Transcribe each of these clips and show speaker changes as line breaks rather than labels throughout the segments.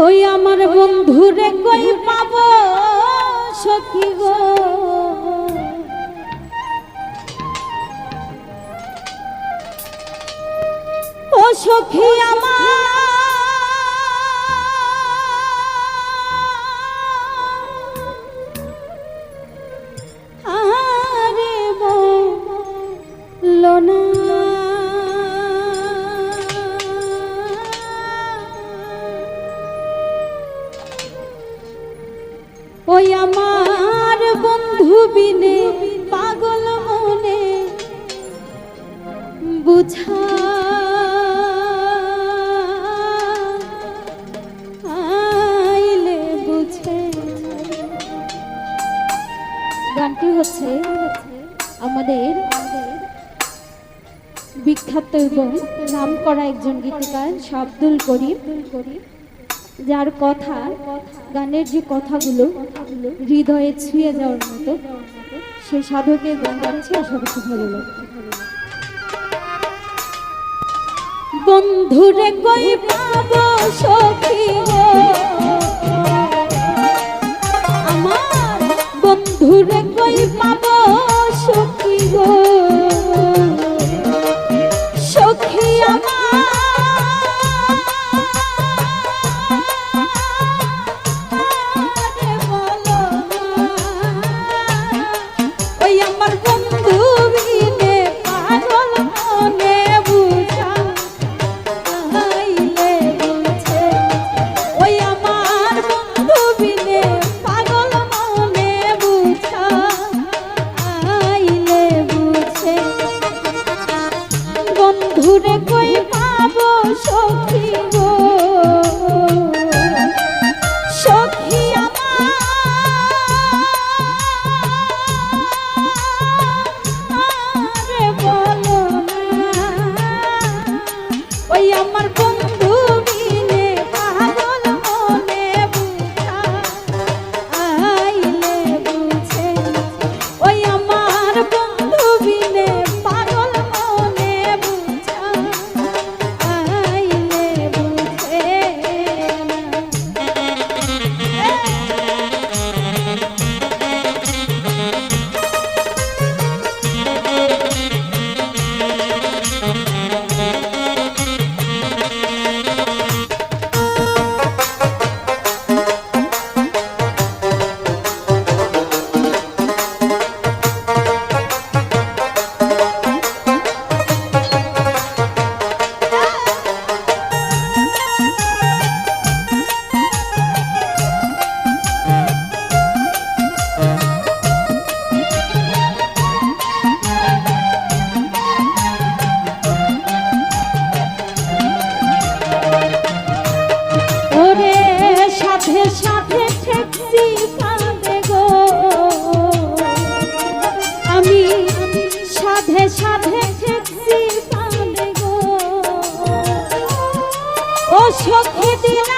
ওই আমার বন্ধুরে কই পাব সখী গো? ও সখী আমার বিখ্যাত এবং নাম করা একজন গীতিকার শাব্দুল করিম, যার কথা, গানের যে কথাগুলো হৃদয়ে ছুঁয়ে যাওয়ার মতো সেই সাধকের গান গাচ্ছি আশা করছি ভালো বন্ধুরে কই পাবো সখী আমার বন্ধুরে কই পাবো সখী গো? সাথে গো। ও সখী দিলা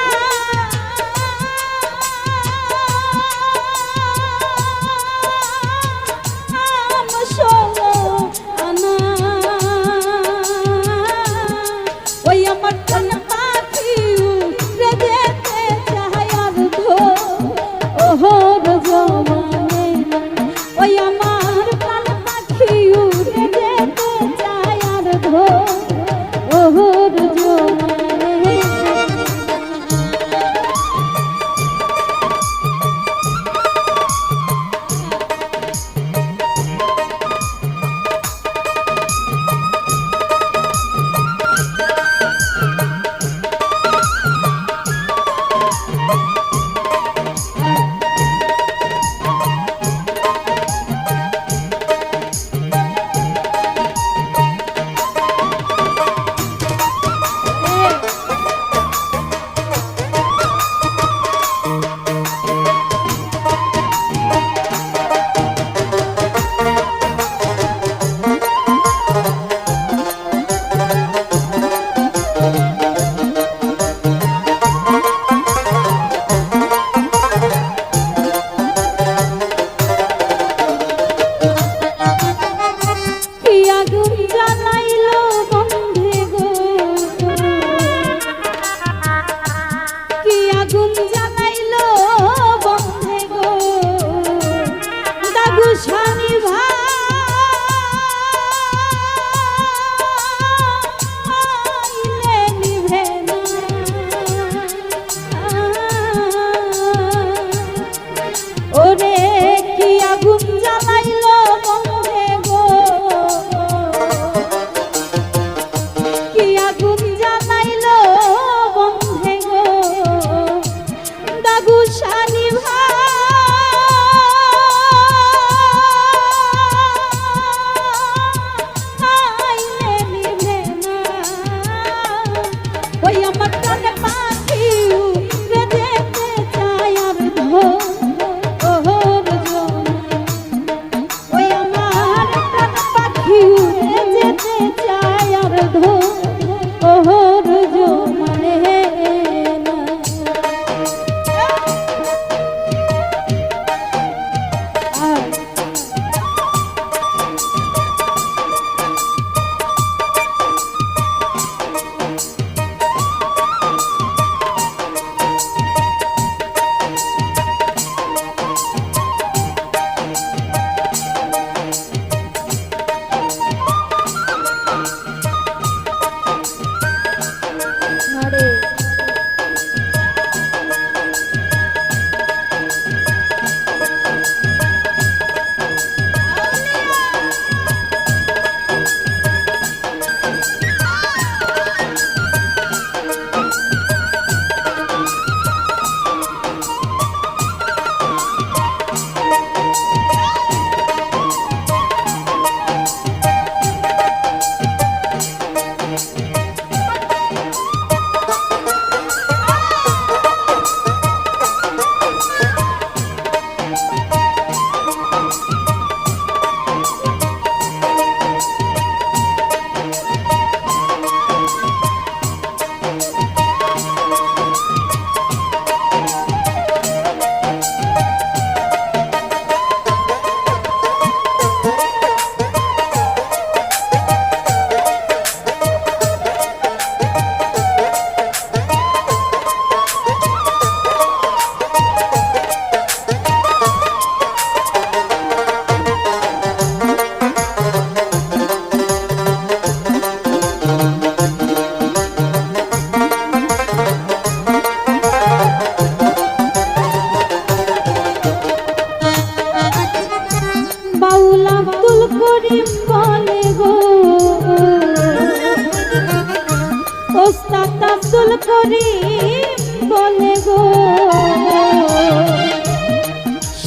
ওস্তাদ আব্দুল করিম বলে গো।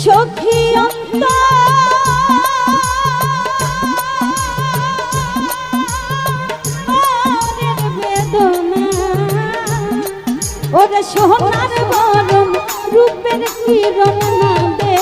সখী অন্তর। ওরে সোনার বরম রূপের কিরণ না দে